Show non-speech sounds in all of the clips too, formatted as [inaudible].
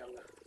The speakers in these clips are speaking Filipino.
Jungle.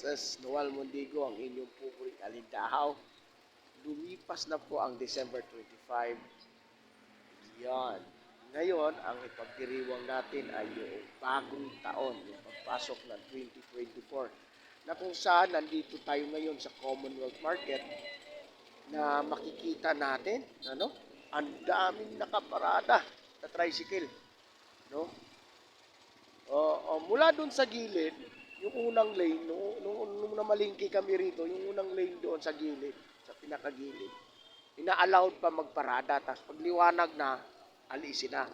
Is Noel Mundigo, ang inyong pupuring alindahaw. Lumipas na po ang December 25. Yan. Ngayon, ang ipagdiriwang natin ay yung bagong taon, yung pagpasok ng 2024, na kung saan nandito tayo ngayon sa Commonwealth Market na makikita natin, ano, ang daming nakaparada na tricycle, no? O, o, mula doon sa gilid, yung unang lane, nung, nung, nung namalingki kami rito, yung unang lane doon sa gilid, sa pinakagilid, ina-allowed pa magparada, tapos pagliwanag na, alisin na.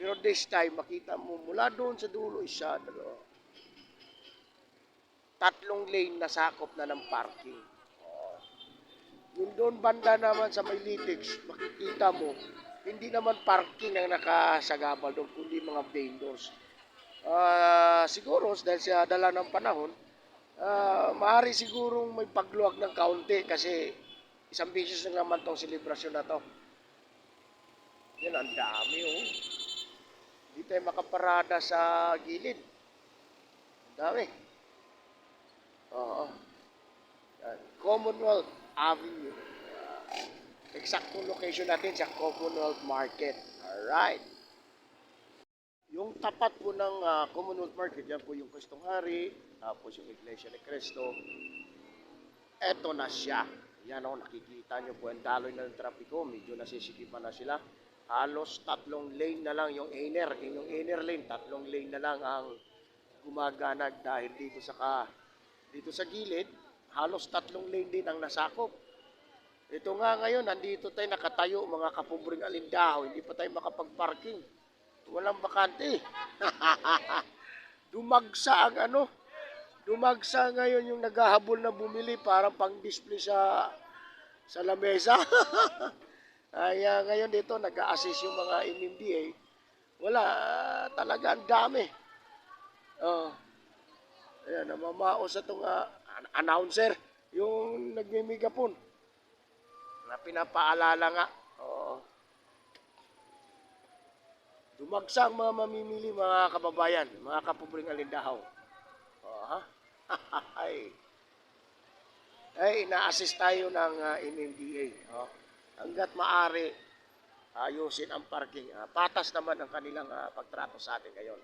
Pero this time, makita mo, mula doon sa dulo, isa, dalawa, tatlong lane na sakop na ng parking. Yung doon banda naman sa may Litix, makikita mo, hindi naman parking ang nakasagabal doon, kundi mga vendors. Ah, siguro dahil sa dala ng panahon, ah, maaari sigurong may pagluwag ng kaunti kasi isang beses na naman tong selebrasyon na to. Yan, ang dami oh. Hindi tayo makaparada sa gilid. Ang dami. Oo. Yan. Commonwealth Avenue. Ah, Eksaktong location natin sa Commonwealth Market. Alright. Yung tapat po ng ah, Commonwealth Market, yan po yung Kristong Hari, tapos yung Iglesia ni Cristo. Eto na siya. Yan o, nakikita nyo po ang daloy ng trapiko. Medyo nasisikipan na sila. Halos tatlong lane na lang yung inner. Yung inner lane, tatlong lane na lang ang gumagana dahil dito sa ka, dito sa gilid, halos tatlong lane din ang nasakop. Ito nga ngayon, nandito tayo nakatayo, mga kapubring alindaho, hindi pa tayo makapag-parking. Walang bakante. [laughs] dumagsa ang ano, dumagsa ngayon yung naghahabol na bumili para pang-display sa sa lamesa. [laughs] Kaya ngayon dito nag-a-assist yung mga MMDA. Wala, talaga ang dami. Oh. Ayan, namamao sa itong ah, an- announcer, yung nagmimigapon. Na pinapaalala nga. Oo. Dumagsa ang mga mamimili mga kababayan, mga kapubring alindahaw. Oh, ha? [laughs] Ay. Ina-assist tayo ng uh, MMDA. Oh. Hanggat maari, ayusin ang parking. Ah, patas naman ang kanilang ah, pagtrato sa atin ngayon.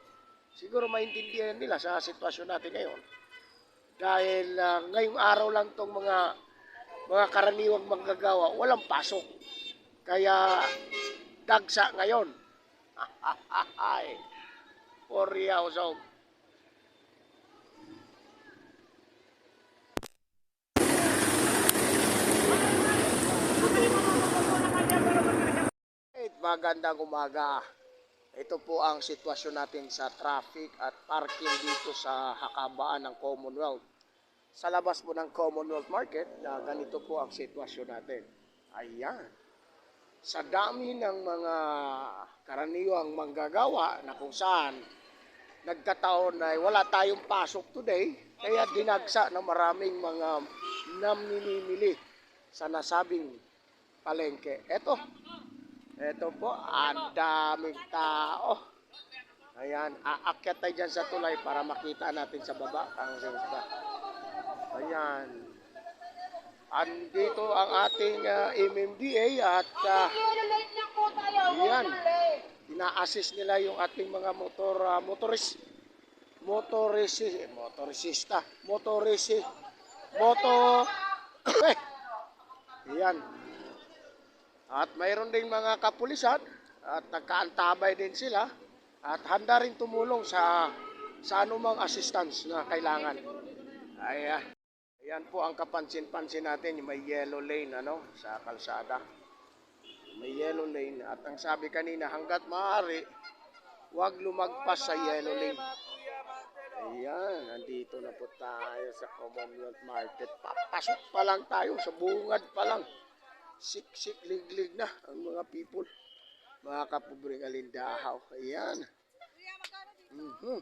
Siguro maintindihan nila sa sitwasyon natin ngayon. Dahil ah, ngayong araw lang tong mga mga karaniwang manggagawa, walang pasok. Kaya dagsa ngayon. Ay, Poryaw so. Magandang umaga. Ito po ang sitwasyon natin sa traffic at parking dito sa hakabaan ng Commonwealth. Sa labas po ng Commonwealth Market, na ganito po ang sitwasyon natin. Ayan. Sa dami ng mga karaniwang manggagawa na kung saan nagkataon na wala tayong pasok today, kaya dinagsa ng maraming mga namimili sa nasabing palengke. Ito, ito po, ang daming tao. Ayan, aakyat tayo dyan sa tulay para makita natin sa baba. Ang sa Ayan. Andito ang ating ah, MMDA at ah, yan, ina-assist nila yung ating mga motor, ah, motoris, motorisi, motorisista, motorisi, moto, [coughs] eh, yan. At mayroon ding mga kapulisan at nagkaantabay din sila at handa rin tumulong sa sa anumang assistance na kailangan. Ay, ah, Ayan po ang kapansin-pansin natin, yung may yellow lane ano, sa kalsada. May yellow lane. At ang sabi kanina, hanggat maaari, huwag lumagpas sa yellow lane. Ayan, nandito na po tayo sa Commonwealth Market. Papasok pa lang tayo, sa bungad pa lang. Sik-sik, lig-lig na ang mga people. Mga kapubring alindahaw. Ayan. Mhm.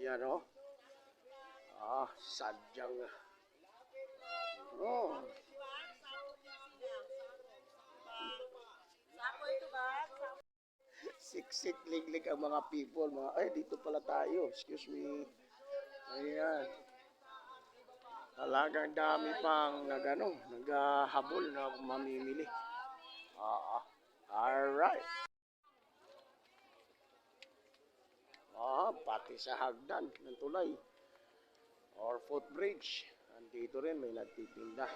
Ayan, oh. Ah, sadyang. Oh. Siksik liglig ang mga people. Mga, ay, dito pala tayo. Excuse me. Ayan. Talagang dami pang nagano, naghahabol na mamimili. Ah, ah. alright. Ah, pati sa hagdan ng tulay or footbridge. Andito rin may nagtitinda.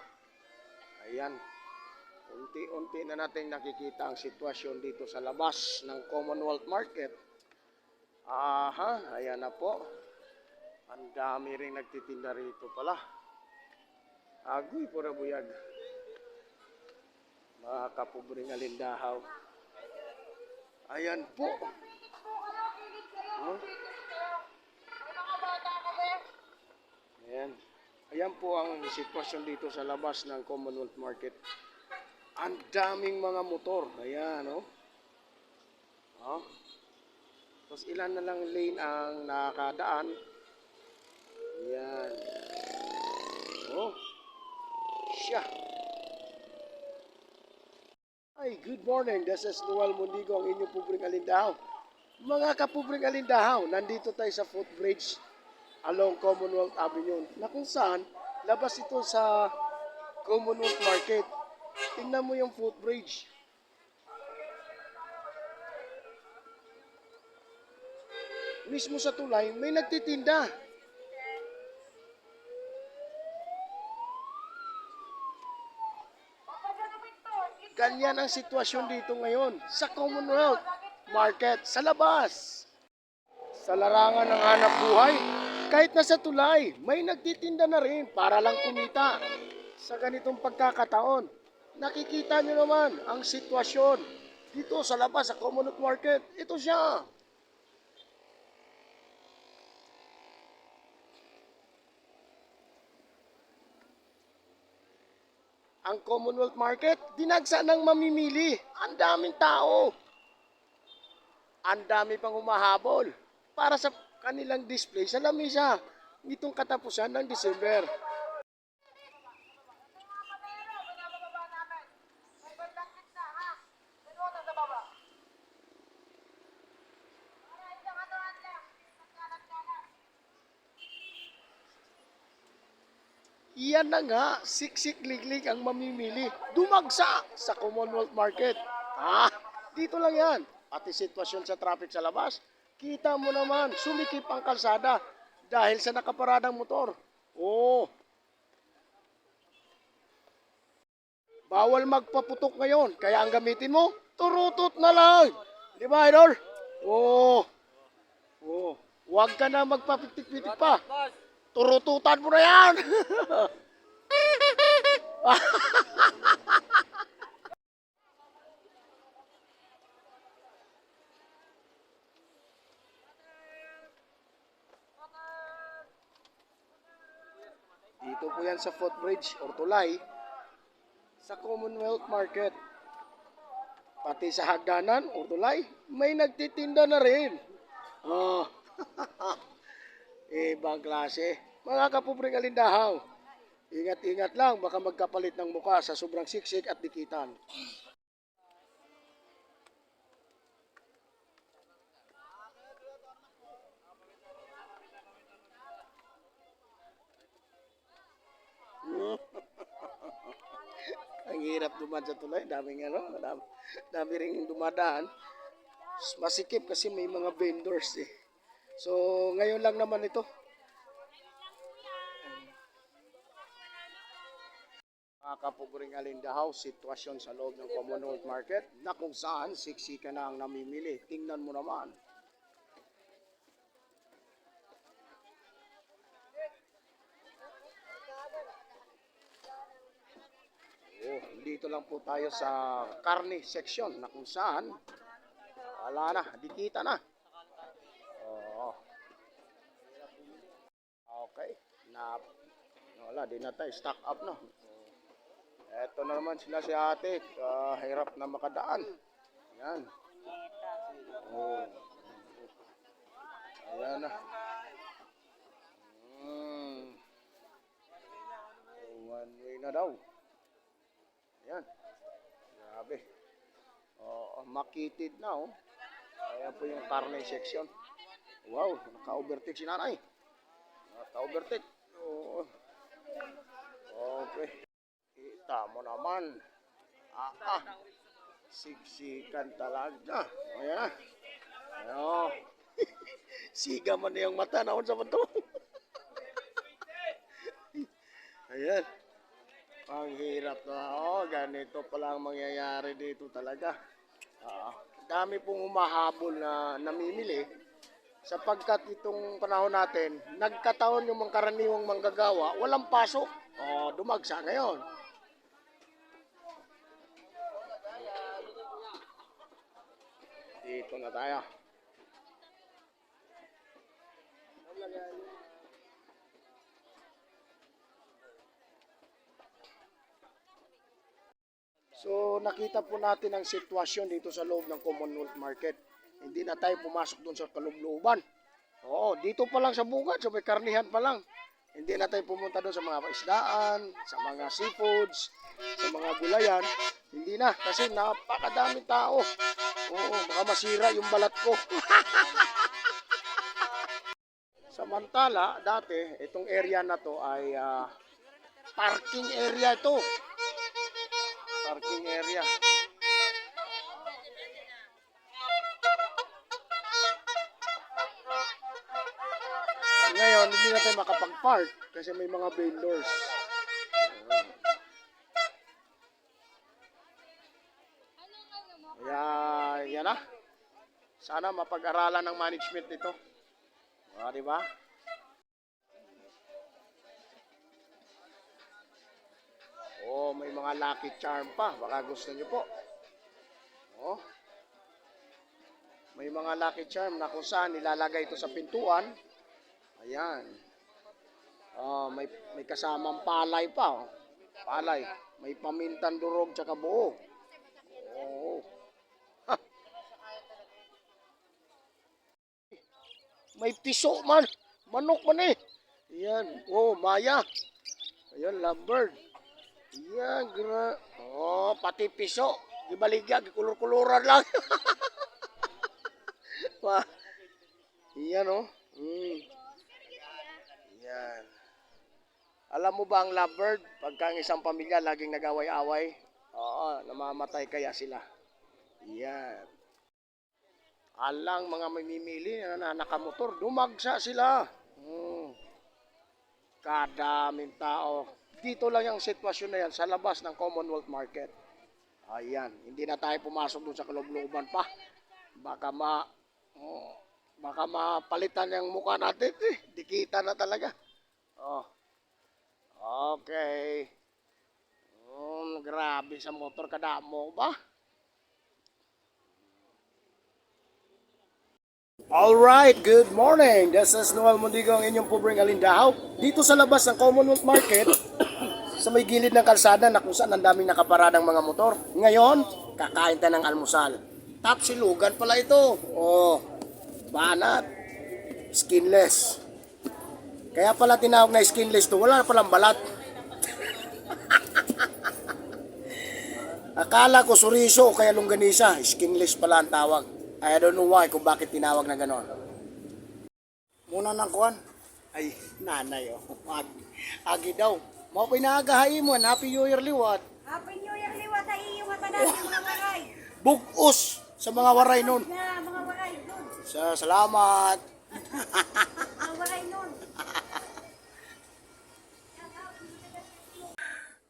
Ayan. Unti-unti na natin nakikita ang sitwasyon dito sa labas ng Commonwealth Market. Aha, ayan na po. Ang dami rin nagtitinda rito pala. Agoy pura buyag. Mga kapubring alindahaw. Ayan po. Huh? Ayan. Ayan po ang sitwasyon dito sa labas ng Commonwealth Market. Ang daming mga motor. Ayan, oh. Oh. Tapos ilan na lang lane ang nakadaan. Ayan. Oh. Siya. Ay, good morning. This is Noel Mundigo, ang inyong pubring alindahaw. Mga kapubring alindahaw, nandito tayo sa footbridge along Commonwealth Avenue na kung saan labas ito sa Commonwealth Market. Tingnan mo yung footbridge. Mismo sa tulay, may nagtitinda. Ganyan ang sitwasyon dito ngayon sa Commonwealth Market, sa labas. Sa larangan ng hanap buhay, kahit nasa tulay, may nagtitinda na rin para lang kumita. Sa ganitong pagkakataon, nakikita nyo naman ang sitwasyon dito sa labas sa Commonwealth Market. Ito siya. Ang Commonwealth Market, dinagsa ng mamimili. Ang daming tao. Ang dami pang humahabol para sa kanilang display sa lamisa nitong katapusan ng December. Iyan na nga, siksik liglig ang mamimili. Dumagsa sa Commonwealth Market. Ah, dito lang yan. Pati sitwasyon sa traffic sa labas, kita mo naman, sumikip ang kalsada dahil sa nakaparadang motor. Oh. Bawal magpaputok ngayon, kaya ang gamitin mo, turutot na lang. Di ba, idol? Oh. Oh. Huwag ka na magpapitik-pitik pa. Turututan mo na yan. [laughs] Dito po yan sa footbridge or tulay sa Commonwealth Market. Pati sa hagdanan or tulay, may nagtitinda na rin. Oh. [laughs] Ibang klase. Mga kapubring alindahaw, ingat-ingat lang, baka magkapalit ng muka sa sobrang siksik at dikitan. Dumaan sa tulay. Daming ano, dami, dami ring dumadaan. Masikip kasi may mga vendors eh. So, ngayon lang naman ito. Mga kapuguring alindahaw, sitwasyon sa loob ng Commonwealth Market na kung saan siksika na ang namimili. Tingnan mo naman. Oh, dito lang po tayo sa karne section na kung saan wala na, dikita na. Oo. Okay. Na wala, di na tayo. Stock up na. Eto na naman sila si ate. Ah, hirap na makadaan. Yan. Oh. Ayan na. Mm. One na daw. Ayan. Grabe. Oo, makitid na oh. Ayan po yung karne section. Wow, naka-overtake si nanay. Naka-overtake. Oo. Okay. Kita mo naman. Ah, ah. Siksikan talaga. Ayan na. Ayan. [laughs] Siga man na yung mata. Naon sa bato. [laughs] Ayan. Ang hirap na. Oh, ganito pala ang mangyayari dito talaga. Ah, dami pong humahabol na namimili sapagkat itong panahon natin, nagkataon yung mga karaniwang manggagawa, walang pasok. Oh, dumagsa ngayon. Dito na tayo. Nakita po natin ang sitwasyon dito sa loob ng Commonwealth Market. Hindi na tayo pumasok doon sa kalugluban. Oo, dito pa lang sa bungad, sa may karnihan pa lang. Hindi na tayo pumunta doon sa mga isdaan, sa mga seafoods, sa mga gulayan. Hindi na, kasi napakadaming tao. Oo, baka masira yung balat ko. [laughs] Samantala, dati, itong area na to ay ah, parking area ito. Parking area. Ngayon, hindi na tayo makapag-park kasi may mga vendors. Ayan. Yan na. Sana mapag-aralan ng management nito. Ah, di ba? Oh, may mga lucky charm pa. Baka gusto niyo po. Oh. May mga lucky charm na kung saan nilalagay ito sa pintuan. Ayan. Oh, may may kasamang palay pa. Oh. Palay. May pamintan durog tsaka buo. Oh. [laughs] May piso man. Manok man eh. Ayan. Oh, maya. Ayan, lovebird. Ayan, gra. Oh, pati piso. Gibaligya, gikulur-kuluran lang. [laughs] Wah. Ayan oh. Mm. Yan. Alam mo ba ang lovebird, pagka ang isang pamilya laging nag-away-away, oo, namamatay kaya sila. Yan. Alang mga mamimili na nakamotor, dumagsa sila. Hmm. Kadaming tao. Dito lang yung sitwasyon na yan, sa labas ng Commonwealth Market. Ayan, hindi na tayo pumasok doon sa kalubluban pa. Baka ma... oh, baka mapalitan yung mukha natin eh. Dikita na talaga. Oh. Okay. Um, grabe sa motor kadamo ba? Alright, good morning. This is Noel Mundigo, ang inyong pobreng alindahaw. Dito sa labas ng Commonwealth Market, sa may gilid ng kalsada na kung saan ang daming nakaparadang mga motor. Ngayon, kakain tayo ng almusal. Tapsilugan pala ito. Oh, banat. Skinless. Kaya pala tinawag na skinless to, wala palang balat. [laughs] Akala ko suriso o kaya longganisa, skinless pala ang tawag. I don't know why kung bakit tinawag na ganon. Muna ng kuwan. Ay, nanay oh. Agi, agi daw. Mo pinagahay mo, happy new year liwat. Happy New Year liwat mga waray. Bukos sa mga waray nun. Na, mga waray nun. Sa salamat. Mga waray nun.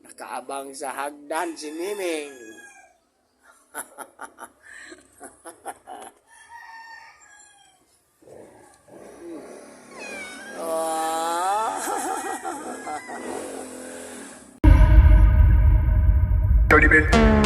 Nakaabang sa hagdan si Miming. [laughs] it.